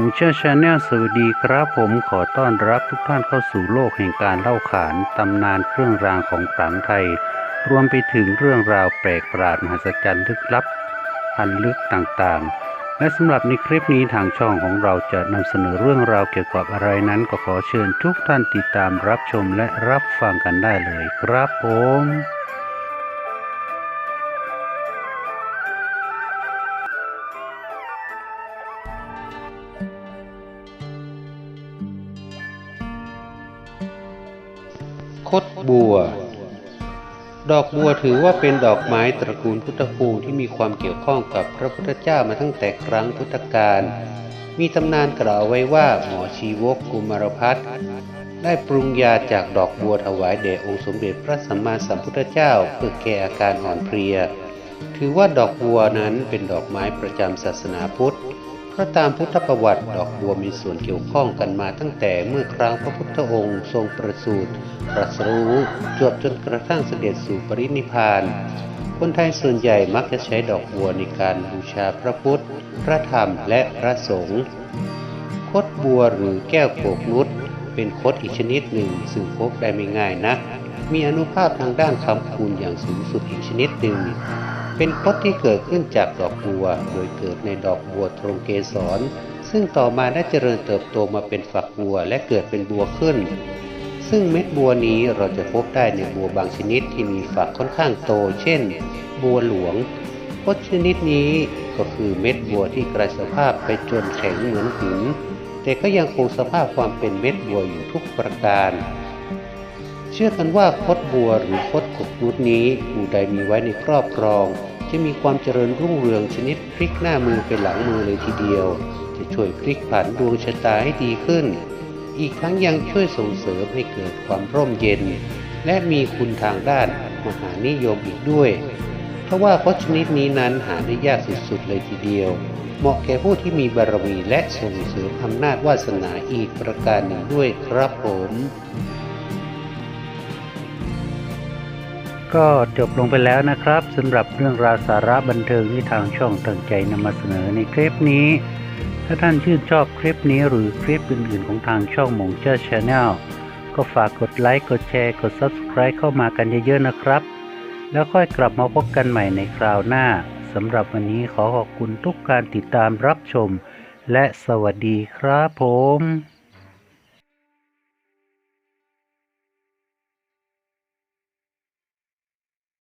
มูเชอร์ชาแนลสวัสดีครับผมขอต้อนรับทุกท่านเข้าสู่โลกแห่งการเล่าขานตำนานเครื่องรางของขลังไทย รวมไปถึงเรื่องราวแปลกประหลาดมหัศจรรย์ลึกลับพันลึกต่างๆ และสำหรับในคลิปนี้ทางช่องของเราจะนำเสนอเรื่องราวเกี่ยวกับอะไรนั้น ก็ขอเชิญทุกท่านติดตามรับชมและรับฟังกันได้เลยครับผม คดบัว ดอกบัวถือว่าเป็นดอกไม้ตระกูลพุทธภูมิที่มีความเกี่ยวข้องกับพระพุทธเจ้ามาตั้งแต่ครั้งพุทธกาล มีตำนานกล่าวไว้ว่าหมอชีวกกุมารพัฒน์ได้ปรุงยาจากดอกบัวถวายแด่องค์สมเด็จพระสัมมาสัมพุทธเจ้าเพื่อแก้อาการอ่อนเพลีย ถือว่าดอกบัวนั้นเป็นดอกไม้ประจำศาสนาพุทธ ราะตามพุทธประวัติดอกบัวมีส่วนเกี่ยวข้องกันมาตั้งแต่เมื่อครั้งพระพุทธองค์ ทรงประสูติตรัสรู้จวบจนกระทั่งเสด็จสู่ปรินิพาน คนไทยส่วนใหญ่มักจะใช้ดอกบัวในการบูชาพระพุทธ พระธรรมและพระสงฆ์คดบัวหรือแก้วโกกนุชเป็นคดอีกชนิดหนึ่งซึ่งพบได้ไม่ง่ายนักมีอนุภาพทางด้านคำคูณอย่างสูงสุดอีกชนิดหนึ่ง เป็นคดที่เกิดขึ้นจากดอกบัว โดยเกิดในดอกบัวตรงเกสร ซึ่งต่อมาได้เจริญเติบโตมาเป็นฝักบัวและเกิดเป็นบัวขึ้น ซึ่งเม็ดบัวนี้เราจะพบได้ในบัวบางชนิดที่มีฝักค่อนข้างโต เช่น บัวหลวงคดชนิดนี้ก็คือเม็ดบัวที่กลายสภาพไปจนแข็งเหมือนหิน แต่ก็ยังคงสภาพความเป็นเม็ดบัวอยู่ทุกประการ ชื่อกันว่าคดบัวหรือคดกบนุดนี้ผู้ใดมีไว้ในครอบครอง จะมีความเจริญรุ่งเรืองชนิดพลิกหน้ามือเป็นหลังมือเลยทีเดียว จะช่วยพลิกผันดวงชะตาให้ดีขึ้น อีกทั้งยังช่วยส่งเสริมให้เกิดความร่มเย็น และมีคุณทางด้านมหานิยมอีกด้วย เพราะว่าคดชนิดนี้นั้นหาได้ยากสุดๆเลยทีเดียว เหมาะแก่ผู้ที่มีบารมีและส่งเสริมอำนาจวาสนาอีกประการหนึ่งด้วยครับผม ก็จบลงไปแล้วนะครับสำหรับเรื่องราวสาระบันเทิงที่ทางช่องตั้งใจนำมาเสนอในคลิปนี้ ถ้าท่านชื่นชอบคลิปนี้หรือคลิปอื่น ๆ ของทางช่องมงเจ้าชาแนลก็ฝากกดไลค์กดแชร์กด Subscribe เข้ามากันเยอะๆนะครับ แล้วค่อยกลับมาพบกันใหม่ในคราวหน้าสำหรับวันนี้ขอขอบคุณทุกการติดตามรับชม และสวัสดีครับผม